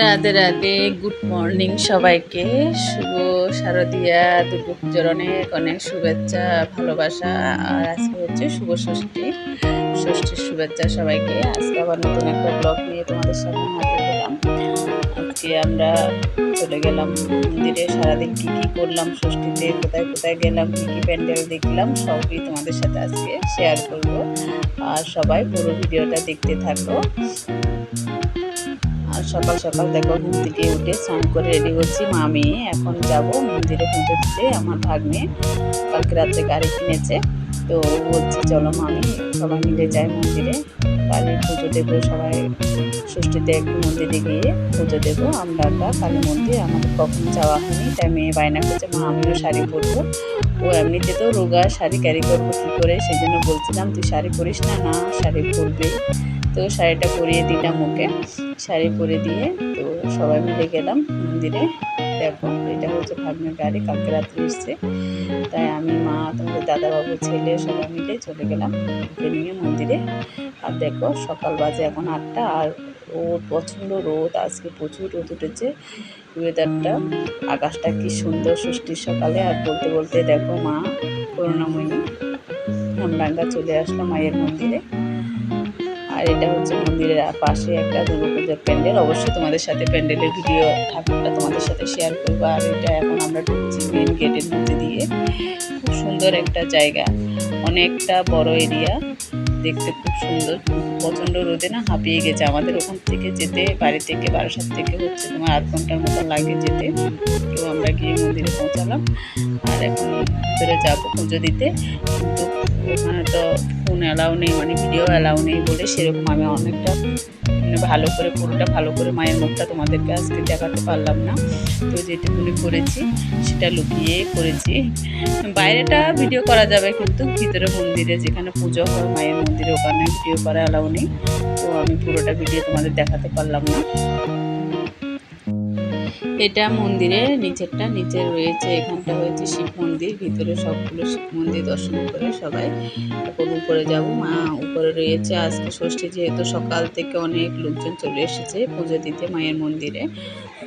Radhe Radhe good morning সবাইকে। শুভ শারদীয়া, দুর্গা পুজোর অনেক অনেক শুভেচ্ছা, ভালোবাসা, আর আজকে হচ্ছে শুভ ষষ্ঠী। ষষ্ঠীর শুভেচ্ছা সবাইকে। আজকে আবার নতুন একটা ব্লগ নিয়ে তোমাদের সামনে হাজির হলাম। আজকে আমরা চলে গেলাম মন্দিরে। সারাদিন কী কী করলাম ষষ্ঠীতে, কোথায় কোথায় গেলাম, কী কী প্যান্ডেল দেখলাম, সবই তোমাদের সাথে আজকে শেয়ার করব। আর সবাই পুরো ভিডিওটা দেখতে থাকো। আর সকাল সকাল দেখো ঘুম থেকে উঠে স্নান করে রেডি হচ্ছি। মা মেয়ে এখন যাব মন্দিরে পুজো দিতে আমার ভাগ্নে কালকে রাত্রে গাড়ি কিনেছে। তো বলছে, চলো মামি, সবাই মিলে যাই মন্দিরে। কালী পুজো দেবো, সবাই ষষ্ঠীতে একটু মন্দিরে গিয়ে পুজো দেবো। আমরা কালী মন্দির, আমাদের কখনো যাওয়া হয়নি, তাই মেয়ে বায়না করছে মা আমিও শাড়ি পরবো। ও এমনিতে তো রোগা, শাড়ি ক্যারি করব কী করে? সেই জন্য বলছিলাম, তুই শাড়ি পরিস না না শাড়ি পরবেই তো শাড়িটা পরিয়ে দিলাম ওকে। শাড়ি পরে দিয়ে তো সবাই মিলে গেলাম মন্দিরে। দেখো, এটা হচ্ছে ভাগ্নের গাড়ি, কালকে রাত্রে এসছে। তাই আমি, মা, তোমাদের দাদাবাবু, ছেলে সবাই মিলে চলে গেলাম ওকে নিয়ে মন্দিরে। আর দেখো, সকাল বাজে এখন আটটা, আর রোদ, প্রচণ্ড রোদ, আজকে প্রচুর রোদ উঠেছে। ওয়েদারটা আকাশটা কি সুন্দর ষষ্ঠীর সকালে। আর বলতে বলতে দেখো, মা, করুণাময়ী আমরাঙ্গা চলে আসলাম মায়ের মন্দিরে। আর এটা হচ্ছে মন্দিরের পাশে একটা দুর্গাপূজার প্যান্ডেল। অবশ্যই তোমাদের সাথে প্যান্ডেলের ভিডিও ঠাকুরটা তোমাদের সাথে শেয়ার করব। আর এটা এখন আমরা ঢুকছি মেন গেটের মধ্যে দিয়ে। খুব সুন্দর একটা জায়গা। অনেকটা বড় এরিয়া দেখতে খুব সুন্দর। প্রচণ্ড রোদে না হাঁপিয়ে গেছে আমাদের। ওখান থেকে যেতে, বাড়ি থেকে, বারাসাত থেকে হচ্ছে তোমার আধ ঘণ্টার মতো লাগে যেতে। তো আমরা গিয়ে মন্দিরে পৌঁছালাম। আর এখন ভিতরে যাব পুজো দিতে। কিন্তু ওখানে তো ফোন অ্যালাউ নেই মানে ভিডিও অ্যালাউ নেই বলে সেরকম আমি অনেকটা মানে ভালো করে, পুরোটা ভালো করে মায়ের মুখটা তোমাদেরকে আজকে দেখাতে পারলাম না। তো যেটুকুনি করেছি সেটা লুকিয়ে করেছি। বাইরেটা ভিডিও করা যাবে কিন্তু ভিতরে মন্দিরে যেখানে পুজো হয় মায়ের মন্দিরে ওখানে ভিডিও করা অ্যালাউ নেই। তো আমি পুরোটা ভিডিও তোমাদের দেখাতে পারলাম না। এটা মন্দিরের নিচেরটা নিচে রয়েছে এখানটা হয়েছে শিব মন্দির ভিতরে সবগুলো শিব মন্দির দর্শন করে সবাই এখন উপরে যাব। মা উপরে রয়েছে আজকে ষষ্ঠী যেহেতু সকাল থেকে অনেক লোকজন চলে এসেছে পুজো দিতে মায়ের মন্দিরে।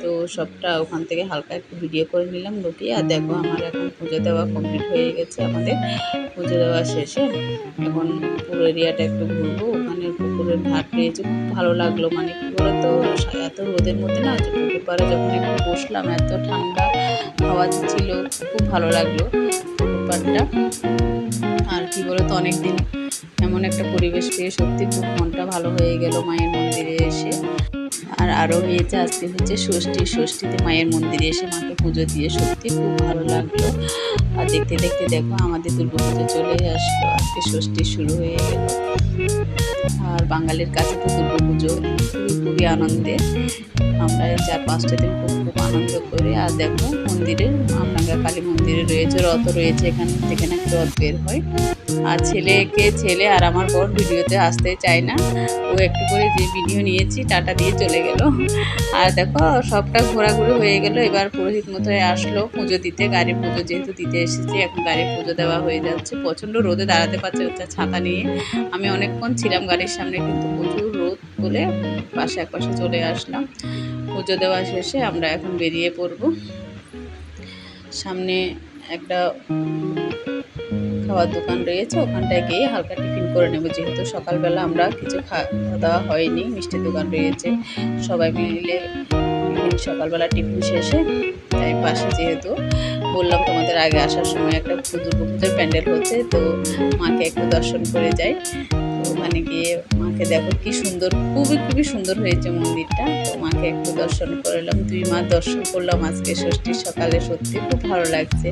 তো সবটা ওখান থেকে হালকা একটু ভিডিও করে নিলাম লুকিয়ে। আর দেখো আমার এখন পুজো দেওয়া কমপ্লিট হয়ে গেছে আমাদের। পুজো দেওয়া শেষে এখন পুরো এরিয়াটা একটু ঘুরবো। ওখানে পুকুরের ঘাট রয়েছে খুব ভালো লাগল মানে বলতো এত রোদের মধ্যে না পাড়ে যখন একটু বসলাম, এত ঠান্ডা হাওয়া ছিল খুব ভালো লাগল পুকুর আর কি বলতো অনেক দিন এমন একটা পরিবেশ পেয়ে সত্যি খুব মনটা ভালো হয়ে গেল মায়ের মন্দিরে এসে। আর আরও হয়েছে, আজকে হচ্ছে ষষ্ঠী। ষষ্ঠীতে মায়ের মন্দিরে এসে মাকে পুজো দিয়ে সত্যি খুব ভালো লাগল। আর দেখতে দেখতে দেখো আমাদের দুর্গা পুজো চলে আসলো। আজকে ষষ্ঠী শুরু হয়ে গেল। আর বাঙালির কাছে তো দুর্গা পুজো খুবই আনন্দের আমরা চার পাঁচটা দিন খুব খুব আনন্দ করি। আর দেখো মন্দিরে, আমরাঙ্গা কালী মন্দিরে রয়েছে, রথ রয়েছে এখান থেকে নাকি রথ বের হয়। আর ছেলেকে, ছেলে আর আমার বর ভিডিওতে আসতে চায় না। ও একটু করে যে ভিডিও নিয়েছি, টাটা দিয়ে চলে গেল। আর দেখো, সবটা ঘোরাঘুরি হয়ে গেল। এবার পুরোহিত মতোই আসলো পুজো দিতে। গাড়ির পুজো যেহেতু দিতে এসেছি, এখন গাড়ির পুজো দেওয়া হয়ে যাচ্ছে। প্রচণ্ড রোদে দাঁড়াতে পারছে হচ্ছে ছাতা নিয়ে। আমি অনেকক্ষণ ছিলাম গাড়ির সামনে, কিন্তু প্রচুর রোদ বলে পাশে এক পাশে চলে আসলাম। পুজো দেওয়া শেষে আমরা এখন বেরিয়ে পড়ব। সামনে একটা খাওয়ার দোকান রয়েছে, ওখানটায় গিয়ে হালকা টিফিন করে নেব। যেহেতু সকালবেলা আমরা কিছু খাওয়া দাওয়া হয়নি, মিষ্টির দোকান রয়েছে। সবাই মিলে সকালবেলা টিফিন শেষে তাই পাশে যেহেতু বললাম তোমাদের আগে আসার সময় একটা দুর্গা পুজোর প্যান্ডেল হচ্ছে, তো মাকে একটু দর্শন করে যাই। তো ওখানে গিয়ে মাকে দেখো কি সুন্দর, খুবই খুবই সুন্দর হয়েছে মন্দিরটা। তো মাকে একটু দর্শন করলাম, দুই মা দর্শন করলাম আজকে ষষ্ঠীর সকালে, সত্যি খুব ভালো লাগছে।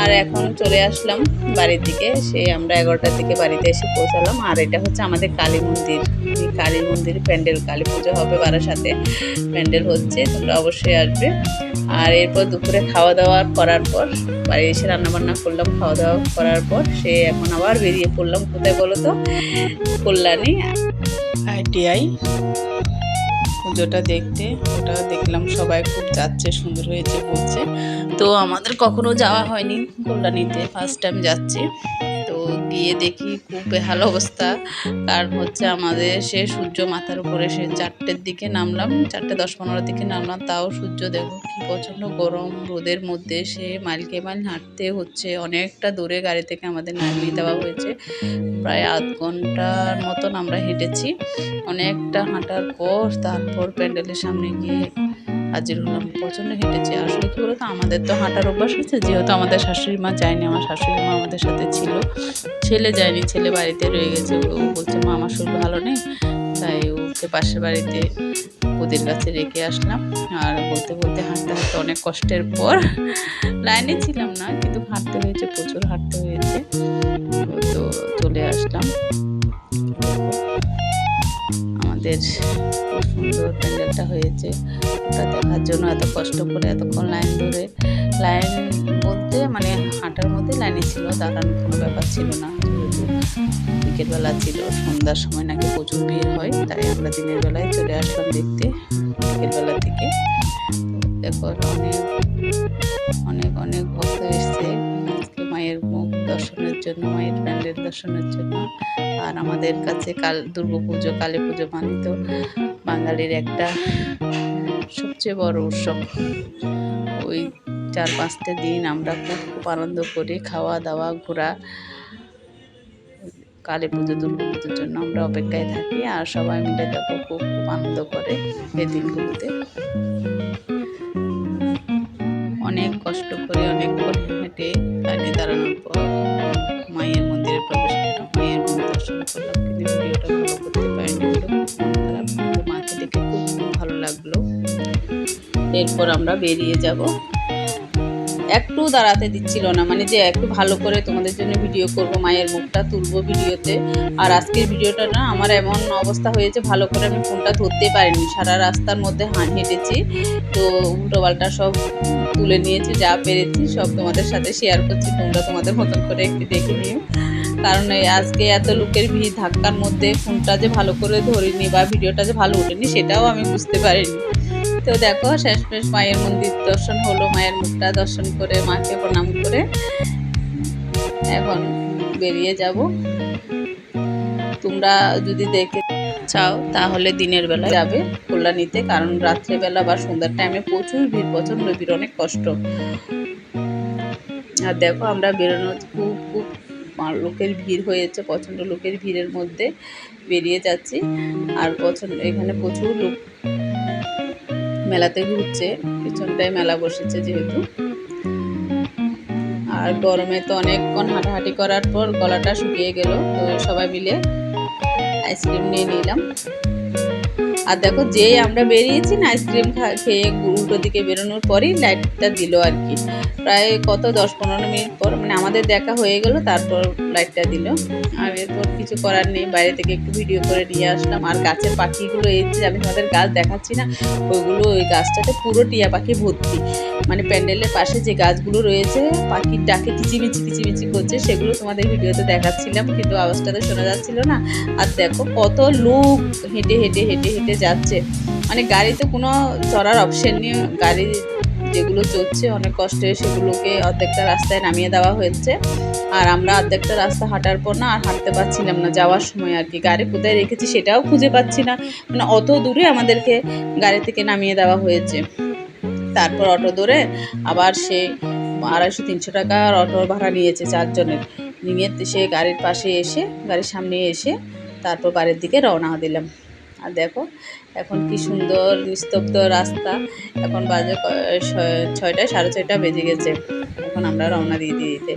আর এখন চলে আসলাম বাড়ির দিকে, সেই আমরা এগারোটার দিকে বাড়িতে এসে পৌঁছালাম। আর এটা হচ্ছে আমাদের কালী মন্দির। কালী মন্দির, প্যান্ডেল, কালী পুজো হবে বারার সাথে প্যান্ডেল হচ্ছে, তোমরা অবশ্যই আসবে। আর এরপর দুপুরে খাওয়া দাওয়া করার পর, বাড়ি এসে রান্নাবান্না করলাম, খাওয়া দাওয়া করার পর, সে এখন আবার বেরিয়ে পড়লাম, কোথায় বলো তো? কল্যাণী। আইটিআই পুজোটা দেখতে, ওটা দেখলাম সবাই খুব যাচ্ছে, সুন্দর হয়েছে বলছে তো আমাদের কখনো যাওয়া হয়নি কল্যাণীতে ফার্স্ট টাইম যাচ্ছি। গিয়ে দেখি খুব বেহাল অবস্থা। কারণ হচ্ছে আমাদের সে সূর্য মাথার উপরে সে চারটের দিকে নামলাম, চারটে দশ পনেরোর দিকে নামলাম, তাও সূর্য দেখো কি প্রচণ্ড গরম, রোদের মধ্যে সে মাইলকে মাইল হাঁটতে হচ্ছে, অনেকটা দূরে গাড়ি থেকে আমাদের নামিয়ে দেওয়া হয়েছে। প্রায় আধ ঘণ্টার মতন আমরা হেঁটেছি। অনেকটা হাঁটার পর তারপর প্যান্ডেলের সামনে গিয়ে হাজির হলাম। প্রচণ্ড হেঁটেছি। আসলে কী বলতো, আমাদের তো হাঁটার অভ্যাস আছে। যেহেতু আমাদের শাশুড়ি মা যায়নি, আমার শাশুড়ি মা আমাদের সাথে ছিল। ছেলে যায়নি, ছেলে বাড়িতে রয়ে গেছে। ও বলছে, মা, আমার শরীর ভালো নেই। তাই ওকে পাশের বাড়িতে ওদের কাছে রেখে আসলাম। আর বলতে বলতে হাঁটতে হাঁটতে অনেক কষ্টের পর লাইনে ছিলাম না, কিন্তু হাঁটতে হয়েছে, প্রচুর হাঁটতে হয়েছে। তো চলে আসলাম। আমাদের সুন্দর প্যান্ডেলটা হয়েছে। ওটা দেখার জন্য এত কষ্ট করে এতক্ষণ লাইন ধরে, লাইন বলতে মানে হাঁটার মধ্যে লাইনে ছিল, দাঁড়ানোর কোনো ব্যাপার ছিল না। বিকেলবেলা ছিল, সন্ধ্যার সময় নাকি প্রচুর ভিড় হয়, তাই আমরা দিনের বেলায় চলে আসলাম দেখতে বিকেলবেলা থেকে দেখো, অনেক অনেক অনেক ভক্ত এসছে। মায়ের মুখ দর্শনের জন্য মায়ের প্যান্ডেল দর্শনের জন্য। আর আমাদের কাছে কাল দুর্গা পুজো কালী পুজো মানে তো বাঙালির একটা সবচেয়ে বড় উৎসব। ওই চার পাঁচটা দিন আমরা খুব খুব আনন্দ করি খাওয়া দাওয়া ঘোরা, কালী পুজো, দুর্গা পুজোর জন্য আমরা অপেক্ষায় থাকি আর সবাই মিলে দেখো খুব খুব আনন্দ করে এই দিনগুলোতে। অনেক কষ্ট করে এরপর আমরা বেরিয়ে যাব। একটু দাঁড়াতে দিচ্ছিল না মানে যে একটু ভালো করে তোমাদের জন্য ভিডিও করব, মায়ের মুখটা তুলব ভিডিওতে। আর আজকের ভিডিওটা না, আমার এমন অবস্থা হয়েছে, ভালো করে আমি ফোনটা ধরতে পারিনি। সারা রাস্তার মধ্যে হেঁটেছি, তো উল্টো পাল্টা সব তুলে নিয়েছি, যা পেরেছি, সব তোমাদের সাথে শেয়ার করছি, তোমরা তোমাদের মতন করে একটু দেখে নিও। কারণ আজকে এত লোকের ভিড়, ধাক্কার মধ্যে ফোনটা যে ভালো করে ধরিনি বা ভিডিওটা যে ভালো ওঠেনি, সেটাও আমি বুঝতে পারিনি। তো দেখো, শেষমেশ মায়ের মন্দির দর্শন হলো। মায়ের মুখটা দর্শন করে, মাকে প্রণাম করে এখন বেরিয়ে যাব। তোমরা যদি দেখে চাও, তাহলে দিনের বেলা যাবে কল্যাণীতে, কারণ রাত্রেবেলা বা সন্ধ্যার টাইমে প্রচুর ভিড়, প্রচণ্ড ভিড়, অনেক কষ্ট। আর দেখো, আমরা বেরোনো খুব খুব লোকের ভিড় হয়েছে, প্রচণ্ড লোকের ভিড়ের মধ্যে বেরিয়ে যাচ্ছি। আর প্রচণ্ড, এখানে প্রচুর লোক মেলাতে ঘুরছে, পিছনটায় মেলা বসেছে যেহেতু। আর গরমে তো অনেকক্ষণ হাঁটাহাঁটি করার পর গলাটা শুকিয়ে গেল, তো সবাই মিলে আইসক্রিম নিয়ে নিলাম। আর দেখো যেই আমরা বেরিয়েছি না, আইসক্রিম খেয়ে উল্টো দিকে বেরোনোর পরেই লাইটটা দিল আর কি। প্রায় কত, দশ পনেরো মিনিট পর মানে আমাদের দেখা হয়ে গেল, তারপর লাইটটা দিল। আর এরপর কিছু করার নেই, বাইরে থেকে একটু ভিডিও করে নিয়ে আসলাম। আর গাছের পাখিগুলো এই যে আমি তোমাদের গাছ দেখাচ্ছি না ওইগুলো ওই গাছটাতে পুরো টিয়া পাখি ভর্তি। মানে প্যান্ডেলের পাশে যে গাছগুলো রয়েছে, পাখির ডাকে কিচিমিচি কিচিমিচি করছে, সেগুলো তোমাদের ভিডিওতে দেখাচ্ছিলাম, কিন্তু আওয়াজটা তো শোনা যাচ্ছিল না। আর দেখো কত লোক হেঁটে হেঁটে হেঁটে হেঁটে যাচ্ছে। মানে গাড়িতে কোনো চড়ার অপশন নেই, গাড়ি যেগুলো চলছে, অনেক কষ্টে সেগুলোকে অর্ধেকটা রাস্তায় নামিয়ে দেওয়া হয়েছে। আর আমরা অর্ধেকটা রাস্তা হাঁটার পর না আর হাঁটতে পারছিলাম না, যাওয়ার সময় আর কি। গাড়ি কোথায় রেখেছি সেটাও খুঁজে পাচ্ছি না। মানে অত দূরে আমাদেরকে গাড়ি থেকে নামিয়ে দেওয়া হয়েছে। তারপর অটো ধরে আবার সে আড়াইশো, তিনশো টাকার অটো ভাড়া নিয়েছে চারজনের। নিয়ে সে গাড়ির পাশে এসে, গাড়ির সামনে এসে তারপর বাড়ির দিকে রওনা দিলাম। আর দেখো, এখন কি সুন্দর নিস্তব্ধ রাস্তা। এখন বাজে ছয়টা সাড়ে ছয়টা বেজে গেছে। এখন আমরা রওনা দিয়ে দিতে।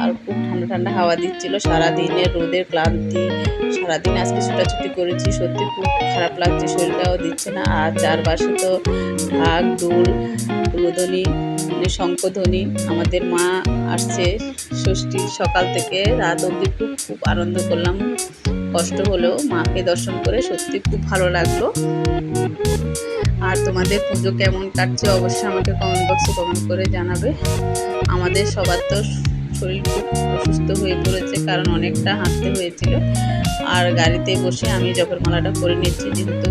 আর খুব ঠান্ডা ঠান্ডা হাওয়া দিচ্ছিল সারাদিনের রোদের ক্লান্তি। সারাদিন আজকে ছুটাছুটি করেছি, সত্যি খুব খারাপ লাগছে, শরীরটাও দিচ্ছে না। আর চারপাশে তো ঢাক, দুল উলুধ্বনি মানে শঙ্খধ্বনি। আমাদের মা আসছে ষষ্ঠী সকাল থেকে। রাত অবধি খুব খুব আনন্দ করলাম। কষ্ট হলেও মাকে দর্শন করে সত্যি খুব ভালো লাগল। আর তোমাদের পুজো কেমন কাটছে অবশ্যই আমাকে কমেন্ট বক্সে কমেন্ট করে জানাবে। আমাদের সবার তো শরীর খুব অসুস্থ হয়ে পড়েছে কারণ অনেকটা হাঁটতে হয়েছিল। আর গাড়িতে বসে আমি জপের মালাটা করে নিচ্ছি, যেহেতু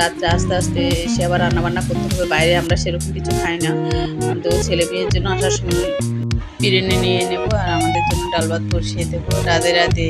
রাত্রে আস্তে আস্তে এসে আবার রান্নাবান্না করতে হবে, বাইরে আমরা সেরকম কিছু খাই না। তো ছেলে মেয়ের জন্য আসার সময় বিরিয়ানি নিয়ে নেব আর আমাদের জন্য ডাল ভাত বসিয়ে দেবো। রাধে রাধে।